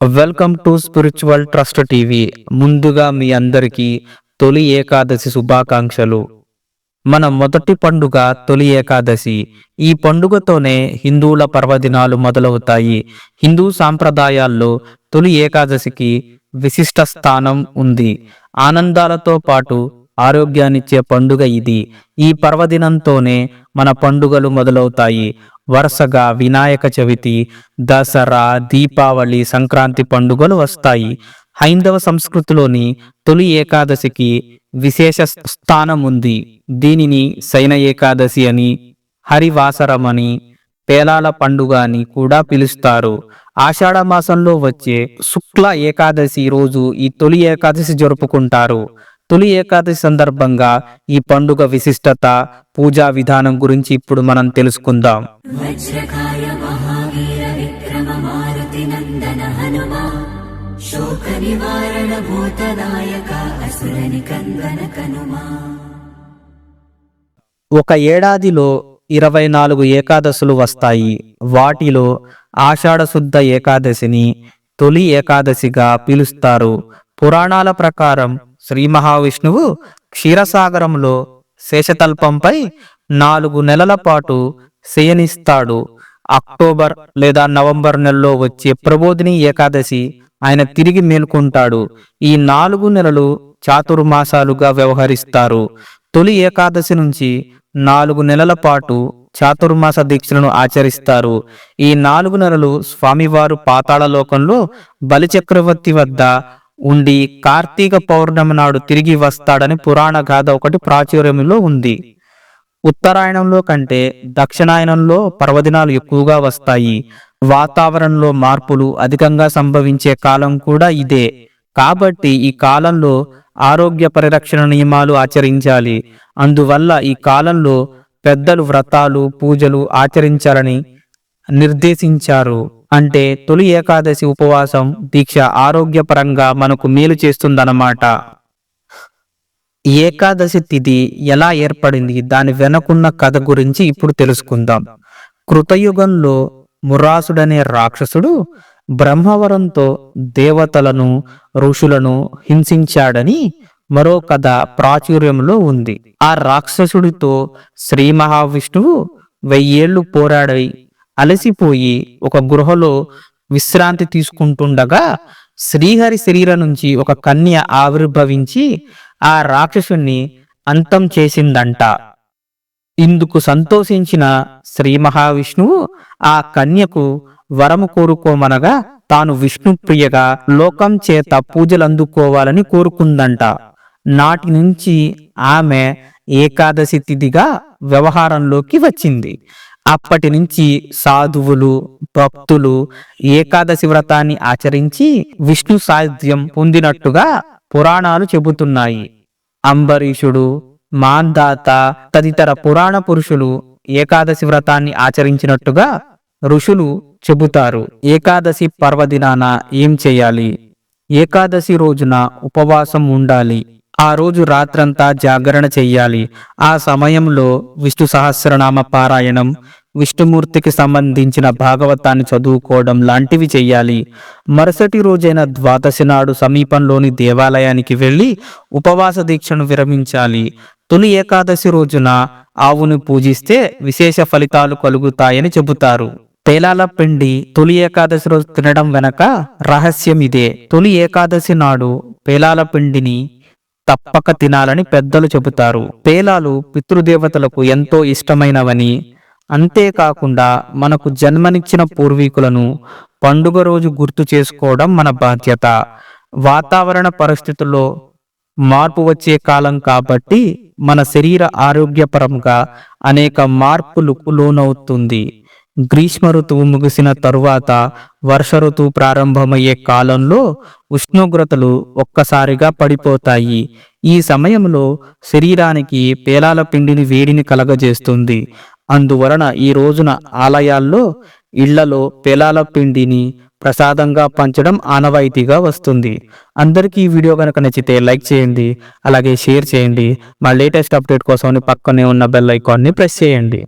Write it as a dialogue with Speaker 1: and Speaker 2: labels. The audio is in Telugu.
Speaker 1: Welcome to spiritual trust TV ముందుగా మీ అందరికీ తొలి ఏకాదశి శుభాకాంక్షలు. మన మొదటి పండుగ తొలి ఏకాదశి. ఈ పండుగతోనే హిందువుల పర్వదినాలు మొదలవుతాయి. హిందూ సాంప్రదాయాల్లో తొలి ఏకాదశికి విశిష్ట స్థానం ఉంది. ఆనందాలతో పాటు ఆరోగ్యాన్నిచ్చే పండుగ ఇది. ఈ పర్వదినంతోనే మన పండుగలు మొదలవుతాయి. వరుసగా వినాయక చవితి దసరా దీపావళి సంక్రాంతి పండుగలు వస్తాయి. హైందవ సంస్కృతిలోని తొలి ఏకాదశికి విశేష స్థానం ఉంది దీనిని శైన ఏకాదశి అని హరివాసరం అని పేలాల పండుగ అని కూడా పిలుస్తారు. ఆషాఢ మాసంలో వచ్చే శుక్ల ఏకాదశి రోజు ఈ తొలి ఏకాదశి జరుపుకుంటారు. తొలి ఏకాదశి సందర్భంగా ఈ పండుగ విశిష్టత పూజా విధానం గురించి ఇప్పుడు మనం తెలుసుకుందాం. ఒక ఏడాదిలో ఇరవై నాలుగు ఏకాదశులు వస్తాయి. వాటిలో ఆషాఢశుద్ధ ఏకాదశిని తొలి ఏకాదశిగా పిలుస్తారు. పురాణాల ప్రకారం శ్రీ మహావిష్ణువు క్షీరసాగరంలో శేషతల్పంపై నాలుగు నెలల పాటు శయనిస్తాడు. అక్టోబర్ లేదా నవంబర్ నెలలో వచ్చే ప్రబోధిని ఏకాదశి ఆయన తిరిగి మేల్కొంటాడు. ఈ నాలుగు నెలలు చాతుర్మాసాలుగా వ్యవహరిస్తారు. తొలి ఏకాదశి నుంచి నాలుగు నెలల పాటు చాతుర్మాస దీక్షలను ఆచరిస్తారు. ఈ నాలుగు నెలలు స్వామివారు పాతాళలోకంలో బలిచక్రవర్తి వద్ద ఉండి కార్తీక పౌర్ణమి నాడు తిరిగి వస్తాడని పురాణ గాథ ఒకటి ప్రాచుర్యంలో ఉంది. ఉత్తరాయణంలో కంటే దక్షిణాయనంలో పర్వదినాలు ఎక్కువగా వస్తాయి. వాతావరణంలో మార్పులు అధికంగా సంభవించే కాలం కూడా ఇదే. కాబట్టి ఈ కాలంలో ఆరోగ్య పరిరక్షణ నియమాలు ఆచరించాలి. అందువల్ల ఈ కాలంలో పెద్దలు వ్రతాలు పూజలు ఆచరించాలని నిర్దేశించారు. అంటే తొలి ఏకాదశి ఉపవాసం దీక్ష ఆరోగ్యపరంగా మనకు మేలు చేస్తుందన్నమాట. ఏకాదశి తిథి ఎలా ఏర్పడింది? దాని వెనకున్న కథ గురించి ఇప్పుడు తెలుసుకుందాం. కృతయుగంలో మురాసుడనే రాక్షసుడు బ్రహ్మవరంతో దేవతలను ఋషులను హింసించాడని మరో కథ ప్రాచుర్యంలో ఉంది. ఆ రాక్షసుడితో శ్రీ మహావిష్ణువు వెయ్యేళ్ళు పోరాడి అలసిపోయి ఒక గృహలో విశ్రాంతి తీసుకుంటుండగా శ్రీహరి శరీరం నుంచి ఒక కన్య ఆవిర్భవించి ఆ రాక్షసుణ్ణి అంతం చేసిందంట. ఇందుకు సంతోషించిన శ్రీ మహావిష్ణువు ఆ కన్యకు వరము కోరుకోమనగా తాను విష్ణుప్రియగా లోకం చేత పూజలు అందుకోవాలని కోరుకుందంట. నాటి నుంచి ఆమె ఏకాదశి తిథిగా వ్యవహారంలోకి వచ్చింది. అప్పటి నుంచి సాధువులు భక్తులు ఏకాదశి వ్రతాన్ని ఆచరించి విష్ణు సాధ్యం పొందినట్టుగా పురాణాలు చెబుతున్నాయి. అంబరీషుడు మాందాత తదితర పురాణ పురుషులు ఏకాదశి వ్రతాన్ని ఆచరించినట్టుగా ఋషులు చెబుతారు. ఏకాదశి పర్వదినాన ఏం చేయాలి? ఏకాదశి రోజున ఉపవాసం ఉండాలి. ఆ రోజు రాత్రంతా జాగరణ చెయ్యాలి. ఆ సమయంలో విష్ణు సహస్రనామ పారాయణం విష్ణుమూర్తికి సంబంధించిన భాగవతాన్ని చదువుకోవడం లాంటివి చెయ్యాలి. మరుసటి రోజైన ద్వాదశి నాడు సమీపంలోని దేవాలయానికి వెళ్ళి ఉపవాస దీక్షను విరమించాలి. తొలి ఏకాదశి రోజున ఆవును పూజిస్తే విశేష ఫలితాలు కలుగుతాయని చెబుతారు. పేలాల పిండి తొలి ఏకాదశి రోజు తినడం వెనక రహస్యం ఇదే. తొలి ఏకాదశి నాడు పేలాల పిండిని తప్పక తినాలని పెద్దలు చెబుతారు. పేలాలు పితృదేవతలకు ఎంతో ఇష్టమైనవని. అంతేకాకుండా మనకు జన్మనిచ్చిన పూర్వీకులను పండుగ రోజు గుర్తు చేసుకోవడం మన బాధ్యత. వాతావరణ పరిస్థితుల్లో మార్పు వచ్చే కాలం కాబట్టి మన శరీర ఆరోగ్యపరంగా అనేక మార్పులకు లోనవుతుంది. గ్రీష్మ ఋతువు ముగిసిన తరువాత వర్ష ఋతువు ప్రారంభమయ్యే కాలంలో ఉష్ణోగ్రతలు ఒక్కసారిగా పడిపోతాయి. ఈ సమయంలో శరీరానికి పేలాల పిండిని వేడిని కలగజేస్తుంది. అందువలన ఈ రోజున ఆలయాల్లో ఇళ్ళలో పేలాల పిండిని ప్రసాదంగా పంచడం ఆనవాయితీగా వస్తుంది. అందరికీ ఈ వీడియో కనుక నచ్చితే లైక్ చేయండి అలాగే షేర్ చేయండి. మా లేటెస్ట్ అప్డేట్ కోసం పక్కనే ఉన్న బెల్ ఐకాన్ని ప్రెస్ చేయండి.